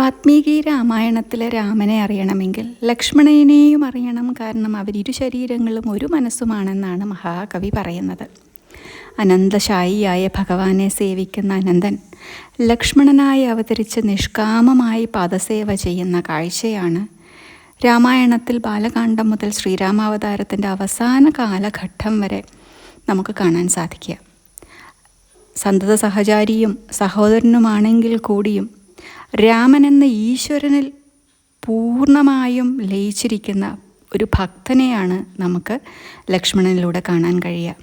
വാത്മീകി രാമായണത്തിലെ രാമനെ അറിയണമെങ്കിൽ ലക്ഷ്മണനെയും അറിയണം. കാരണം അവരിരു ശരീരങ്ങളും ഒരു മനസ്സുമാണെന്നാണ് മഹാകവി പറയുന്നത്. അനന്തശായിയായ ഭഗവാനെ സേവിക്കുന്ന അനന്തൻ ലക്ഷ്മണനായി അവതരിച്ച് നിഷ്കാമമായി പാദസേവ ചെയ്യുന്ന കാഴ്ചയാണ് രാമായണത്തിൽ ബാലകാന്ഡം മുതൽ ശ്രീരാമാവതാരത്തിന്റെ അവസാന കാലഘട്ടം വരെ നമുക്ക് കാണാൻ സാധിക്കുക. സന്തത സഹചാരിയും സഹോദരനുമാണെങ്കിൽ കൂടിയും രാമൻ എന്ന ഈശ്വരനിൽ പൂർണമായും ലയിച്ചിരിക്കുന്ന ഒരു ഭക്തനെയാണ് നമുക്ക് ലക്ഷ്മണനിലൂടെ കാണാൻ കഴിയുക.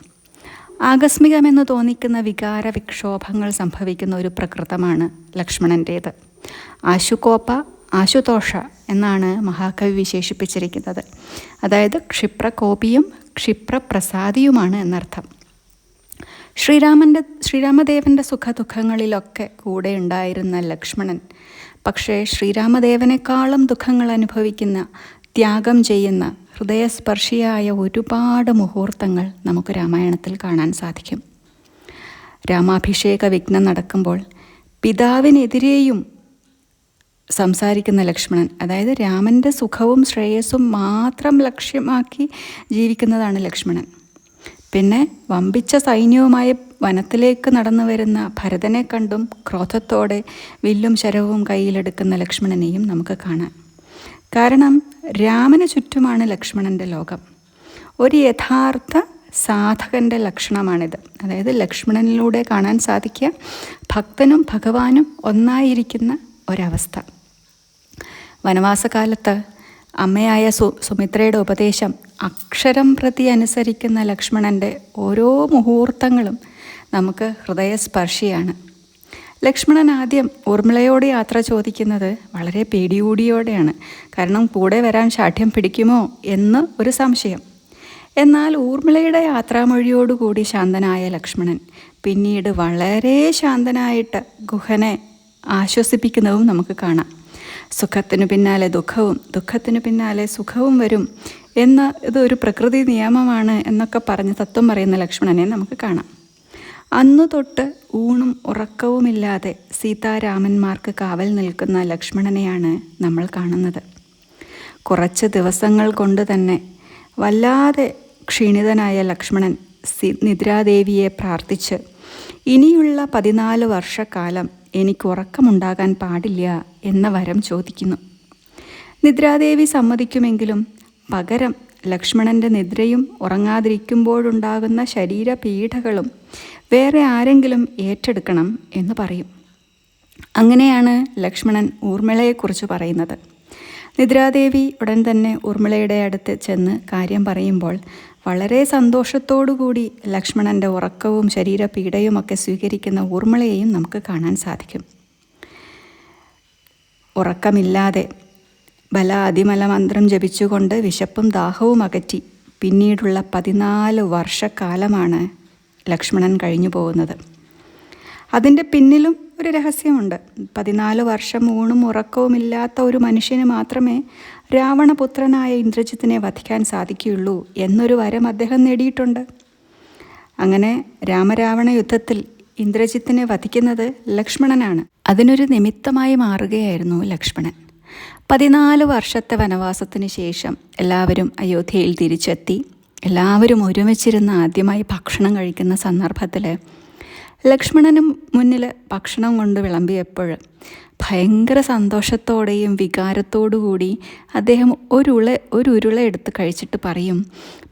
ആകസ്മികമെന്ന് തോന്നിക്കുന്ന വികാര വിക്ഷോഭങ്ങൾ സംഭവിക്കുന്ന ഒരു പ്രകൃതമാണ് ലക്ഷ്മണന്റേത്. ആശുകോപ്പ ആശുതോഷ എന്നാണ് മഹാകവി വിശേഷിപ്പിച്ചിരിക്കുന്നത്. അതായത് ക്ഷിപ്രകോപിയും ക്ഷിപ്രപ്രസാദിയുമാണ് എന്നർത്ഥം. ശ്രീരാമന്റെ ശ്രീരാമദേവന്റെ സുഖദുഃഖങ്ങളിലൊക്കെ കൂടെ ഉണ്ടായിരുന്ന ലക്ഷ്മണൻ. പക്ഷേ ശ്രീരാമദേവനേക്കാളും ദുഃഖങ്ങൾ അനുഭവിക്കുന്ന ത്യാഗം ചെയ്യുന്ന ഹൃദയസ്പർശിയായ ഒരുപാട് മുഹൂർത്തങ്ങൾ നമുക്ക് രാമായണത്തിൽ കാണാൻ സാധിക്കും. രാമാഭിഷേക വിഘ്നം നടക്കുമ്പോൾ പിതാവിനെതിരെയും സംസാരിക്കുന്ന ലക്ഷ്മണൻ അതായത് രാമന്റെ സുഖവും ശ്രേയസ്സും മാത്രം ലക്ഷ്യമാക്കി ജീവിക്കുന്നതാണ് ലക്ഷ്മണൻ. പിന്നെ വമ്പിച്ച സൈന്യവുമായി വനത്തിലേക്ക് നടന്നു വരുന്ന ഭരതനെ കണ്ടും ക്രോധത്തോടെ വില്ലും ശരവും കയ്യിലെടുക്കുന്ന ലക്ഷ്മണനെയും നമുക്ക് കാണാം. കാരണം രാമന് ചുറ്റുമാണ് ലക്ഷ്മണന്റെ ലോകം. ഒരു യഥാർത്ഥ സാധകന്റെ ലക്ഷണമാണിത്. അതായത് ലക്ഷ്മണനിലൂടെ കാണാൻ സാധിക്കുക ഭക്തനും ഭഗവാനും ഒന്നായിരിക്കുന്ന ഒരവസ്ഥ. വനവാസകാലത്ത് അമ്മയായ സു സുമിത്രയുടെ ഉപദേശം അക്ഷരം പ്രതി അനുസരിക്കുന്ന ലക്ഷ്മണന്റെ ഓരോ മുഹൂർത്തങ്ങളും നമുക്ക് ഹൃദയസ്പർശിയാണ്. ലക്ഷ്മണൻ ആദ്യം ഊർമിളയോട് യാത്ര ചോദിക്കുന്നത് വളരെ പേടിയൂടിയോടെയാണ് കാരണം കൂടെ വരാൻ ശാഠ്യം പിടിക്കുമോ എന്ന് ഒരു സംശയം. എന്നാൽ ഊർമിളയുടെ യാത്രാമൊഴിയോടുകൂടി ശാന്തനായ ലക്ഷ്മണൻ പിന്നീട് വളരെ ശാന്തനായിട്ട് ഗുഹനെ ആശ്വസിപ്പിക്കുന്നതും നമുക്ക് കാണാം. സുഖത്തിനു പിന്നാലെ ദുഃഖവും ദുഃഖത്തിന് പിന്നാലെ സുഖവും വരും എന്ന ഇതൊരു പ്രകൃതി നിയമമാണ് എന്നൊക്കെ പറഞ്ഞ് തത്വം പറയുന്ന ലക്ഷ്മണനെ നമുക്ക് കാണാം. അന്നു തൊട്ട് ഊണും ഉറക്കവുമില്ലാതെ സീതാരാമന്മാർക്ക് കാവൽ നിൽക്കുന്ന ലക്ഷ്മണനെയാണ് നമ്മൾ കാണുന്നത്. കുറച്ച് ദിവസങ്ങൾ കൊണ്ട് തന്നെ വല്ലാതെ ക്ഷീണിതനായ ലക്ഷ്മണൻ നിദ്രാദേവിയെ പ്രാർത്ഥിച്ച് ഇനിയുള്ള പതിനാല് വർഷക്കാലം എനിക്ക് ഉറക്കമുണ്ടാകാൻ പാടില്ല എന്ന വരം ചോദിക്കുന്നു. നിദ്രാദേവി സമ്മതിക്കുമെങ്കിലും പകരം ലക്ഷ്മണന്റെ നിദ്രയും ഉറങ്ങാതിരിക്കുമ്പോഴുണ്ടാകുന്ന ശരീരപീഠകളും വേറെ ആരെങ്കിലും ഏറ്റെടുക്കണം എന്ന് പറയും. അങ്ങനെയാണ് ലക്ഷ്മണൻ ഊർമിളയെക്കുറിച്ച് പറയുന്നത്. നിദ്രാദേവി ഉടൻ തന്നെ ഊർമിളയുടെ അടുത്ത് ചെന്ന് കാര്യം പറയുമ്പോൾ വളരെ സന്തോഷത്തോടുകൂടി ലക്ഷ്മണന്റെ ഉറക്കവും ശരീരപീഡയുമൊക്കെ സ്വീകരിക്കുന്ന ഊർമിളയെയും നമുക്ക് കാണാൻ സാധിക്കും. ഉറക്കമില്ലാതെ ബല അതിമല മന്ത്രം ജപിച്ചുകൊണ്ട് വിശപ്പും ദാഹവും അകറ്റി. പിന്നീടുള്ള പതിനാല് വർഷക്കാലമാണ് ലക്ഷ്മണൻ കഴിഞ്ഞു പോകുന്നത്. അതിന്റെ പിന്നിലും ഒരു രഹസ്യമുണ്ട്. പതിനാല് വർഷം ഊണും ഉറക്കവുമില്ലാത്ത ഒരു മനുഷ്യന് മാത്രമേ രാവണപുത്രനായ ഇന്ദ്രജിത്തിനെ വധിക്കാൻ സാധിക്കുകയുള്ളൂ എന്നൊരു വരം അദ്ദേഹം നേടിയിട്ടുണ്ട്. അങ്ങനെ രാമരാവണ യുദ്ധത്തിൽ ഇന്ദ്രജിത്തിനെ വധിക്കുന്നത് ലക്ഷ്മണനാണ്. അതിനൊരു നിമിത്തമായി മാറുകയായിരുന്നു ലക്ഷ്മണൻ. പതിനാല് വർഷത്തെ വനവാസത്തിന് ശേഷം എല്ലാവരും അയോധ്യയിൽ തിരിച്ചെത്തി. എല്ലാവരും ഒരുമിച്ചിരുന്ന് ആദ്യമായി ഭക്ഷണം കഴിക്കുന്ന സന്ദർഭത്തിൽ ലക്ഷ്മണനും മുന്നിൽ ഭക്ഷണം കൊണ്ട് വിളമ്പിയപ്പോൾ ഭയങ്കര സന്തോഷത്തോടെയും വികാരത്തോടുകൂടി അദ്ദേഹം ഒരുള ഒരു ഉരുള എടുത്ത് കഴിച്ചിട്ട് പറയും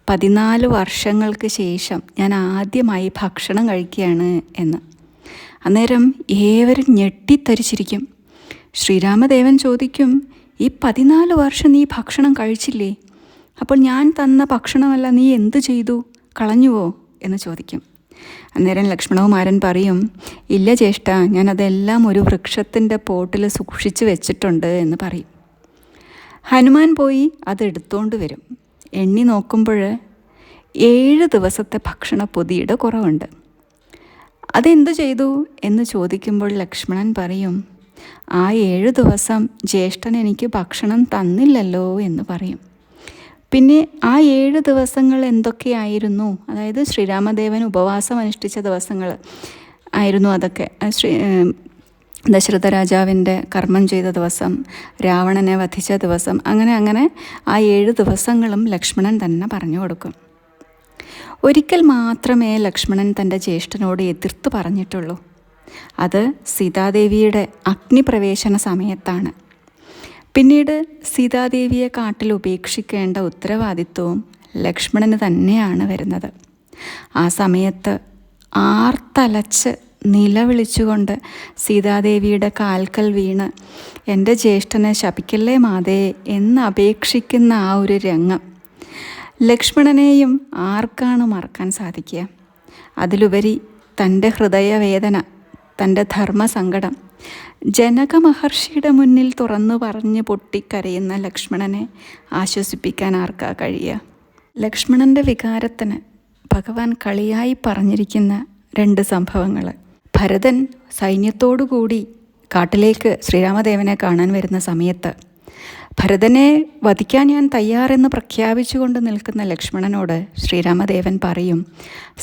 പതിനാല് വർഷങ്ങൾക്ക് ശേഷം ഞാൻ ആദ്യമായി ഭക്ഷണം കഴിക്കുകയാണ് എന്ന്. അന്നേരം ഏവരും ഞെട്ടിത്തരിച്ചിരിക്കും. ശ്രീരാമദേവൻ ചോദിക്കും ഈ പതിനാല് വർഷം നീ ഭക്ഷണം കഴിച്ചില്ലേ? അപ്പോൾ ഞാൻ തന്ന ഭക്ഷണമല്ല നീ എന്ത് ചെയ്തു? കളഞ്ഞുവോ? എന്ന് ചോദിക്കും. അന്നേരം ലക്ഷ്മണകുമാരൻ പറയും ഇല്ല ജ്യേഷ്ഠ ഞാനതെല്ലാം ഒരു വൃക്ഷത്തിന്റെ പോട്ടിൽ സൂക്ഷിച്ചു വെച്ചിട്ടുണ്ട് എന്ന് പറയും. ഹനുമാൻ പോയി അത് എടുത്തുകൊണ്ട് വരും. എണ്ണി നോക്കുമ്പോൾ ഏഴ് ദിവസത്തെ ഭക്ഷണ പൊതിയുടെ കുറവുണ്ട്. അതെന്തു ചെയ്തു? എന്ന് ചോദിക്കുമ്പോൾ ലക്ഷ്മണൻ പറയും ആ ഏഴു ദിവസം ജ്യേഷ്ഠൻ എനിക്ക് ഭക്ഷണം തന്നില്ലല്ലോ എന്ന് പറയും. പിന്നെ ആ ഏഴ് ദിവസങ്ങൾ എന്തൊക്കെയായിരുന്നു? അതായത് ശ്രീരാമദേവൻ ഉപവാസം അനുഷ്ഠിച്ച ദിവസങ്ങൾ ആയിരുന്നു അതൊക്കെ. ശ്രീ ദശരഥ രാജാവിന്റെ കർമ്മം ചെയ്ത ദിവസം രാവണനെ വധിച്ച ദിവസം അങ്ങനെ അങ്ങനെ ആ ഏഴ് ദിവസങ്ങളും ലക്ഷ്മണൻ തന്നെ പറഞ്ഞു കൊടുക്കും. ഒരിക്കൽ മാത്രമേ ലക്ഷ്മണൻ തന്റെ ജ്യേഷ്ഠനോട് എതിർത്ത് പറഞ്ഞിട്ടുള്ളൂ. അത് സീതാദേവിയുടെ അഗ്നിപ്രവേശന സമയത്താണ്. പിന്നീട് സീതാദേവിയെ കാട്ടിൽ ഉപേക്ഷിക്കേണ്ട ഉത്തരവാദിത്വവും ലക്ഷ്മണന് തന്നെയാണ് വരുന്നത്. ആ സമയത്ത് ആർത്തലച്ച് നിലവിളിച്ചുകൊണ്ട് സീതാദേവിയുടെ കാൽക്കൽ വീണ് എന്റെ ജ്യേഷ്ഠനെ ശപിക്കല്ലേ മാതേ? എന്ന് അപേക്ഷിക്കുന്ന ആ ഒരു രംഗം ലക്ഷ്മണനെയും ആർക്കാണ് മറക്കാൻ സാധിക്കുക? അതിലുപരി തന്റെ ഹൃദയവേദന തന്റെ ധർമ്മസങ്കടം ജനക മഹർഷിയുടെ മുന്നിൽ തുറന്നു പറഞ്ഞ് പൊട്ടിക്കരയുന്ന ലക്ഷ്മണനെ ആശ്വസിപ്പിക്കാൻ ആർക്കാ കഴിയുക? ലക്ഷ്മണന്റെ വികാരത്തിന് ഭഗവാൻ കളിയായി പറഞ്ഞിരിക്കുന്ന രണ്ട് സംഭവങ്ങൾ. ഭരതൻ സൈന്യത്തോടുകൂടി കാട്ടിലേക്ക് ശ്രീരാമദേവനെ കാണാൻ വരുന്ന സമയത്ത് ഭരതനെ വധിക്കാൻ ഞാൻ തയ്യാറെന്ന് പ്രഖ്യാപിച്ചുകൊണ്ട് നിൽക്കുന്ന ലക്ഷ്മണനോട് ശ്രീരാമദേവൻ പറയും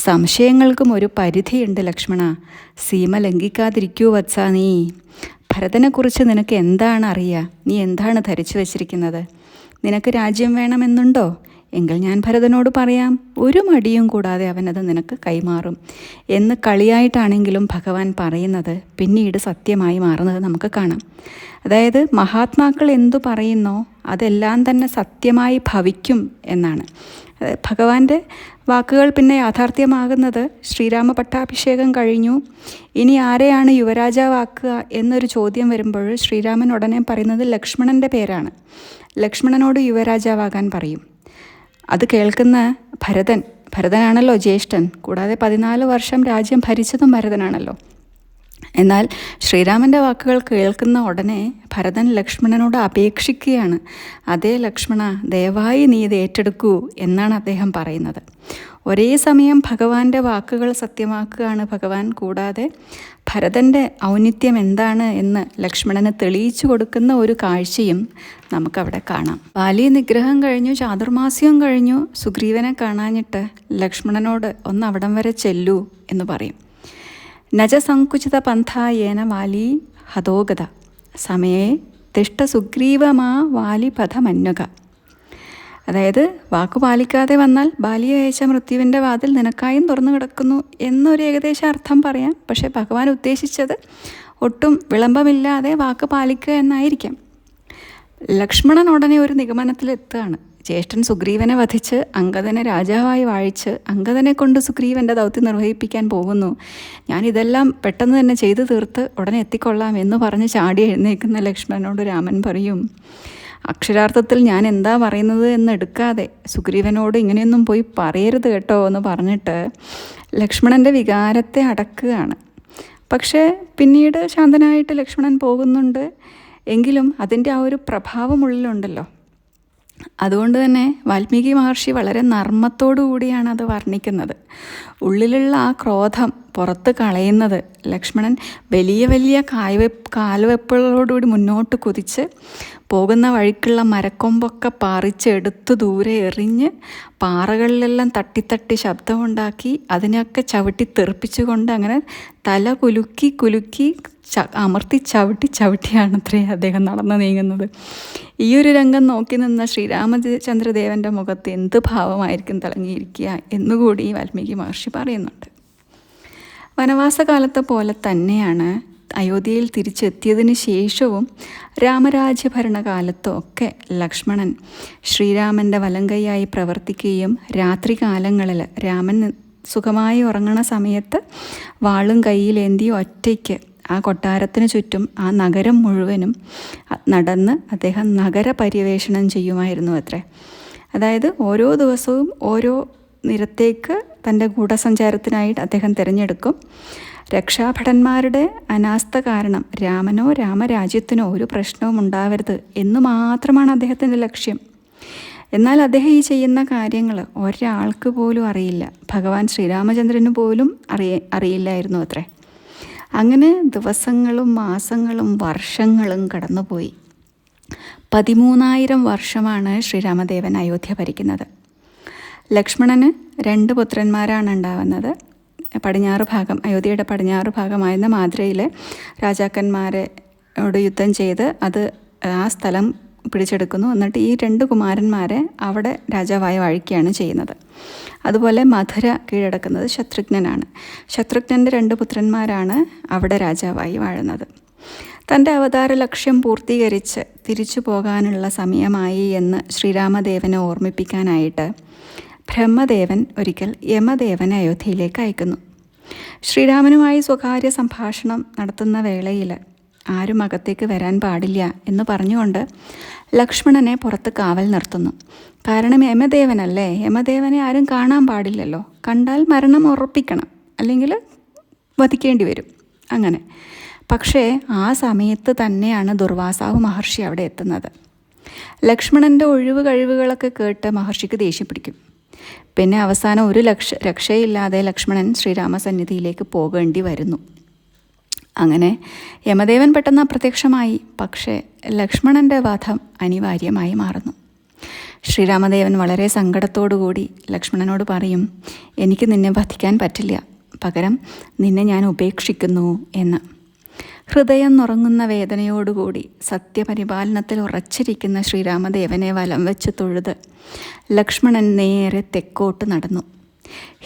സംശയങ്ങൾക്കും ഒരു പരിധിയുണ്ട് ലക്ഷ്മണ. സീമ ലംഘിക്കാതിരിക്കൂ വത്സ നീ ഭരതനെക്കുറിച്ച് നിനക്ക് എന്താണ് അറിയുക നീ എന്താണ് ധരിച്ചു വച്ചിരിക്കുന്നത്? നിനക്ക് രാജ്യം വേണമെന്നുണ്ടോ? എങ്കിൽ ഞാൻ ഭരതനോട് പറയാം ഒരു മടിയും കൂടാതെ അവനത് നിനക്ക് കൈമാറും. എന്ന് കളിയായിട്ടാണെങ്കിലും ഭഗവാൻ പറയുന്നത് പിന്നീട് സത്യമായി മാറുന്നത് നമുക്ക് കാണാം. അതായത് മഹാത്മാക്കൾ എന്തു പറയുന്നോ അതെല്ലാം തന്നെ സത്യമായി ഭവിക്കും എന്നാണ്. ഭഗവാന്റെ വാക്കുകൾ പിന്നെ യാഥാർത്ഥ്യമാകുന്നത് ശ്രീരാമ പട്ടാഭിഷേകം കഴിഞ്ഞു. ഇനി ആരെയാണ് യുവരാജാവാക്കുക എന്നൊരു ചോദ്യം വരുമ്പോൾ ശ്രീരാമൻ ഉടനെ പറയുന്നത് ലക്ഷ്മണന്റെ പേരാണ്. ലക്ഷ്മണനോട് യുവരാജാവാകാൻ പറയും. അത് കേൾക്കുന്ന ഭരതൻ ഭരതനാണല്ലോ ജ്യേഷ്ഠൻ. കൂടാതെ പതിനാല് വർഷം രാജ്യം ഭരിച്ചതും ഭരതനാണല്ലോ. എന്നാൽ ശ്രീരാമന്റെ വാക്കുകൾ കേൾക്കുന്ന ഉടനെ ഭരതൻ ലക്ഷ്മണനോട് അപേക്ഷിക്കുകയാണ്. അതേ ലക്ഷ്മണ ദയവായി നീ ഇത് ഏറ്റെടുക്കൂ എന്നാണ് അദ്ദേഹം പറയുന്നത്. ഒരേ സമയം ഭഗവാന്റെ വാക്കുകൾ സത്യമാക്കുകയാണ് ഭഗവാൻ. കൂടാതെ ഭരതന്റെ ഔന്നിത്യം എന്താണ് എന്ന് ലക്ഷ്മണന് തെളിയിച്ചു കൊടുക്കുന്ന ഒരു കാഴ്ചയും നമുക്കവിടെ കാണാം. ബാലി നിഗ്രഹം കഴിഞ്ഞു ചാതുർമാസ്യം കഴിഞ്ഞു സുഗ്രീവനെ കാണാഞ്ഞിട്ട് ലക്ഷ്മണനോട് ഒന്ന് അവിടം വരെ ചെല്ലൂ എന്ന് പറയും. നജസങ്കുചിത പന്ഥ ഏന വാലി ഹതോഗത. സമയേ തിഷ്ട സുഗ്രീവമാ വാലിപഥമന്വക അതായത് വാക്കു പാലിക്കാതെ വന്നാൽ ബാലിയെ അയച്ച മൃത്യുവിന്റെ വാതിൽ നിനക്കായും തുറന്നു കിടക്കുന്നു എന്നൊരു ഏകദേശ അർത്ഥം പറയാം. പക്ഷേ ഭഗവാൻ ഉദ്ദേശിച്ചത് ഒട്ടും വിളംബമില്ലാതെ വാക്ക് പാലിക്കുക എന്നായിരിക്കാം. ലക്ഷ്മണൻ ഉടനെ ഒരു നിഗമനത്തിലെത്തുകയാണ് ജ്യേഷ്ഠൻ സുഗ്രീവനെ വധിച്ച് അങ്കദനെ രാജാവായി വാഴിച്ച് അങ്കദനെ കൊണ്ട് സുഗ്രീവന്റെ ദൗത്യം നിർവഹിപ്പിക്കാൻ പോകുന്നു. ഞാൻ ഇതെല്ലാം പെട്ടെന്ന് തന്നെ ചെയ്തു തീർത്ത് ഉടനെ എത്തിക്കൊള്ളാം എന്ന് പറഞ്ഞ് ചാടി എഴുന്നേൽക്കുന്ന ലക്ഷ്മണനോട് രാമൻ പറയും. അക്ഷരാർത്ഥത്തിൽ ഞാൻ എന്താ പറയുന്നത് എന്ന് എടുക്കാതെ സുഗ്രീവനോട് ഇങ്ങനെയൊന്നും പോയി പറയരുത് കേട്ടോ എന്ന് പറഞ്ഞിട്ട് ലക്ഷ്മണന്റെ വികാരത്തെ അടക്കുകയാണ്. പക്ഷേ പിന്നീട് ശാന്തനായിട്ട് ലക്ഷ്മണൻ പോകുന്നുണ്ട്. എങ്കിലും അതിന്റെ ആ ഒരു പ്രഭാവം ഉള്ളിലുണ്ടല്ലോ. അതുകൊണ്ട് തന്നെ വാൽമീകി മഹർഷി വളരെ നർമ്മത്തോടു കൂടിയാണ് അത് വർണിക്കുന്നത്. ഉള്ളിലുള്ള ആ ക്രോധം പുറത്ത് കളയുന്നത് ലക്ഷ്മണൻ വലിയ വലിയ കായ്വ കാൽവെപ്പുകളോടുകൂടി മുന്നോട്ട് കുതിച്ച് പോകുന്ന വഴിക്കുള്ള മരക്കൊമ്പൊക്കെ പറിച്ചെടുത്ത് ദൂരെ എറിഞ്ഞ് പാറകളിലെല്ലാം തട്ടിത്തട്ടി ശബ്ദമുണ്ടാക്കി അതിനെയൊക്കെ ചവിട്ടി തെറിപ്പിച്ചുകൊണ്ട് അങ്ങനെ തല കുലുക്കി കുലുക്കി ച അമർത്തി ചവിട്ടി ചവിട്ടിയാണ് അത്രേ അദ്ദേഹം നടന്നു നീങ്ങുന്നത്. ഈ ഒരു രംഗം നോക്കി നിന്ന ശ്രീരാമചന്ദ്രദേവന്റെ മുഖത്ത് എന്ത് ഭാവമായിരിക്കും തിളങ്ങിയിരിക്കുക എന്നുകൂടി വാൽമീകി മഹർഷി പറയുന്നുണ്ട്. വനവാസകാലത്തെ പോലെ തന്നെയാണ് അയോധ്യയിൽ തിരിച്ചെത്തിയതിന് ശേഷവും രാമരാജ്യഭരണകാലത്തും ഒക്കെ ലക്ഷ്മണൻ ശ്രീരാമന്റെ വലങ്കൈയായി പ്രവർത്തിക്കുകയും രാത്രികാലങ്ങളിൽ രാമൻ സുഖമായി ഉറങ്ങണ സമയത്ത് വാളും കയ്യിലേന്തി ഒറ്റയ്ക്ക് ആ കൊട്ടാരത്തിന് ചുറ്റും ആ നഗരം മുഴുവനും നടന്ന് അദ്ദേഹം നഗര പര്യവേഷണം ചെയ്യുമായിരുന്നു അത്രേ. അതായത് ഓരോ ദിവസവും ഓരോ നിരത്തേക്ക് തന്റെ ഗൂഢസഞ്ചാരത്തിനായിട്ട് അദ്ദേഹം തിരഞ്ഞെടുക്കും. രക്ഷാഭടന്മാരുടെ അനാസ്ഥ കാരണം രാമനോ രാമരാജ്യത്തിനോ ഒരു പ്രശ്നവും ഉണ്ടാവരുത് എന്ന് മാത്രമാണ് അദ്ദേഹത്തിന്റെ ലക്ഷ്യം. എന്നാൽ അദ്ദേഹം ഈ ചെയ്യുന്ന കാര്യങ്ങൾ ഒരാൾക്ക് പോലും അറിയില്ല. ഭഗവാൻ ശ്രീരാമചന്ദ്രന് പോലും അറിയ അറിയില്ലായിരുന്നു അത്രേ. അങ്ങനെ ദിവസങ്ങളും മാസങ്ങളും വർഷങ്ങളും കടന്നുപോയി. പതിമൂന്നായിരം വർഷമാണ് ശ്രീരാമദേവൻ അയോധ്യ ഭരിക്കുന്നത്. ലക്ഷ്മണന് രണ്ട് പുത്രന്മാരാണ് ഉണ്ടാവുന്നത്. പടിഞ്ഞാറ് ഭാഗം അയോധ്യയുടെ പടിഞ്ഞാറ് ഭാഗമായിരുന്ന മാദ്രയിൽ രാജാക്കന്മാരെയോട് യുദ്ധം ചെയ്ത് അത് ആ സ്ഥലം പിടിച്ചെടുക്കുന്നു. എന്നിട്ട് ഈ രണ്ട് കുമാരന്മാരെ അവിടെ രാജാവായി വാഴിക്കുകയാണ് ചെയ്യുന്നത്. അതുപോലെ മധുര കീഴടക്കുന്നത് ശത്രുഘ്നനാണ്. ശത്രുഘ്നന്റെ രണ്ട് പുത്രന്മാരാണ് അവിടെ രാജാവായി വാഴുന്നത്. തന്റെ അവതാര ലക്ഷ്യം പൂർത്തീകരിച്ച് തിരിച്ചു പോകാനുള്ള സമയമായി എന്ന് ശ്രീരാമദേവനെ ഓർമ്മിപ്പിക്കാനായിട്ട് ബ്രഹ്മദേവൻ ഒരിക്കൽ യമദേവനെ അയോധ്യയിലേക്ക് അയക്കുന്നു. ശ്രീരാമനുമായി സ്വകാര്യ സംഭാഷണം നടത്തുന്ന വേളയിൽ ആരും അകത്തേക്ക് വരാൻ പാടില്ല എന്ന് പറഞ്ഞുകൊണ്ട് ലക്ഷ്മണനെ പുറത്ത് കാവൽ നിർത്തുന്നു. കാരണം യമദേവനല്ലേ? യമദേവനെ ആരും കാണാൻ പാടില്ലല്ലോ. കണ്ടാൽ മരണം ഉറപ്പിക്കണം. അല്ലെങ്കിൽ വധിക്കേണ്ടി വരും. അങ്ങനെ. പക്ഷേ ആ സമയത്ത് തന്നെയാണ് ദുർവാസാവ് മഹർഷി അവിടെ എത്തുന്നത്. ലക്ഷ്മണന്റെ ഒഴിവ് കഴിവുകളൊക്കെ കേട്ട് മഹർഷിക്ക് ദേഷ്യം പിടിക്കും. പിന്നെ അവസാനം ഒരു ലക്ഷ രക്ഷയില്ലാതെ ലക്ഷ്മണൻ ശ്രീരാമസന്നിധിയിലേക്ക് പോകേണ്ടി വരുന്നു. അങ്ങനെ യമദേവൻ പെട്ടെന്ന് അപ്രത്യക്ഷമായി. പക്ഷേ ലക്ഷ്മണന്റെ വധം അനിവാര്യമായി മാറുന്നു. ശ്രീരാമദേവൻ വളരെ സങ്കടത്തോടുകൂടി ലക്ഷ്മണനോട് പറയും എനിക്ക് നിന്നെ വധിക്കാൻ പറ്റില്ല. പകരം നിന്നെ ഞാൻ ഉപേക്ഷിക്കുന്നു എന്ന്. ഹൃദയം നുറങ്ങുന്ന വേദനയോടുകൂടി സത്യപരിപാലനത്തിൽ ഉറച്ചിരിക്കുന്ന ശ്രീരാമദേവനെ വലം വെച്ച് തൊഴുത് ലക്ഷ്മണൻ നേരെ തെക്കോട്ട് നടന്നു.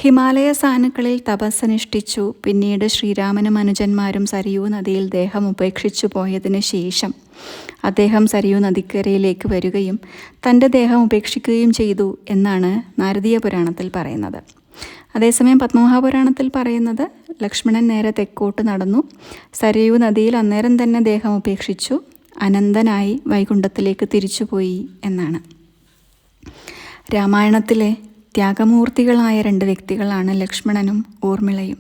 ഹിമാലയ സാനുക്കളിൽ തപസ്സനുഷ്ഠിച്ചു. പിന്നീട് ശ്രീരാമനും അനുജന്മാരും സരിയൂ നദിയിൽ ദേഹം ഉപേക്ഷിച്ചു പോയതിനു ശേഷം അദ്ദേഹം സരിയൂ നദിക്കരയിലേക്ക് വരികയും തന്റെ ദേഹം ഉപേക്ഷിക്കുകയും ചെയ്തു എന്നാണ് നാരദീയ പുരാണത്തിൽ പറയുന്നത്. അതേസമയം പത്മമഹാപുരാണത്തിൽ പറയുന്നത് ലക്ഷ്മണൻ നേരെ തെക്കോട്ട് നടന്നു. സരയു നദിയിൽ അന്നേരം തന്നെ ദേഹം ഉപേക്ഷിച്ചു. അനന്തനായി വൈകുണ്ഠത്തിലേക്ക് തിരിച്ചുപോയി എന്നാണ്. രാമായണത്തിലെ ത്യാഗമൂർത്തികളായ രണ്ട് വ്യക്തികളാണ് ലക്ഷ്മണനും ഊർമിളയും.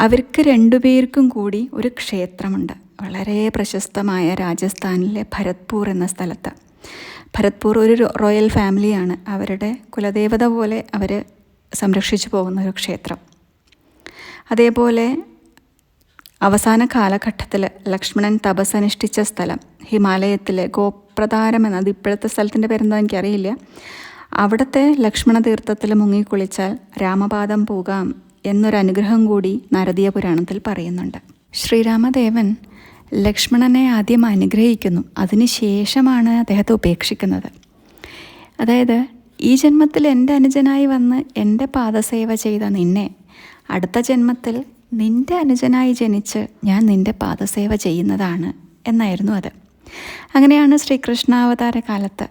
അവർക്ക് രണ്ടുപേർക്കും കൂടി ഒരു ക്ഷേത്രമുണ്ട്. വളരെ പ്രശസ്തമായ രാജസ്ഥാനിലെ ഭരത്പൂർ എന്ന സ്ഥലത്ത്. ഭരത്പൂർ ഒരു റോയൽ ഫാമിലിയാണ്. അവരുടെ കുലദേവത പോലെ അവർ സംരക്ഷിച്ചു പോകുന്ന ഒരു ക്ഷേത്രം. അതേപോലെ അവസാന കാലഘട്ടത്തിൽ ലക്ഷ്മണൻ തപസ്സനുഷ്ഠിച്ച സ്ഥലം ഹിമാലയത്തിലെ ഗോപ്രധാരം എന്നത് ഇപ്പോഴത്തെ സ്ഥലത്തിന്റെ പേരെന്താ എനിക്കറിയില്ല. അവിടുത്തെ ലക്ഷ്മണ തീർത്ഥത്തിൽ മുങ്ങിക്കുളിച്ചാൽ രാമപാദം പോകാം എന്നൊരനുഗ്രഹം കൂടി നാരദീയ പുരാണത്തിൽ പറയുന്നുണ്ട്. ശ്രീരാമദേവൻ ലക്ഷ്മണനെ ആദ്യം അനുഗ്രഹിക്കുന്നു. അതിനുശേഷമാണ് അദ്ദേഹത്തെ ഉപേക്ഷിക്കുന്നത്. അതായത് ഈ ജന്മത്തിൽ എന്റെ അനുജനായി വന്ന് എന്റെ പാദസേവ ചെയ്ത നിന്നെ അടുത്ത ജന്മത്തിൽ നിന്റെ അനുജനായി ജനിച്ച് ഞാൻ നിന്റെ പാദസേവ ചെയ്യുന്നതാണ് എന്നായിരുന്നു അത്. അങ്ങനെയാണ് ശ്രീകൃഷ്ണാവതാര കാലത്ത്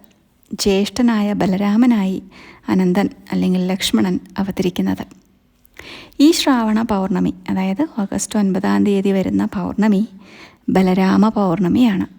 ജ്യേഷ്ഠനായ ബലരാമനായി അനന്തൻ അല്ലെങ്കിൽ ലക്ഷ്മണൻ അവതരിക്കുന്നത്. ഈ ശ്രാവണ പൗർണമി അതായത് ഓഗസ്റ്റ് ഒൻപതാം തീയതി വരുന്ന പൗർണമി ബലരാമ പൗർണമിയാണ്.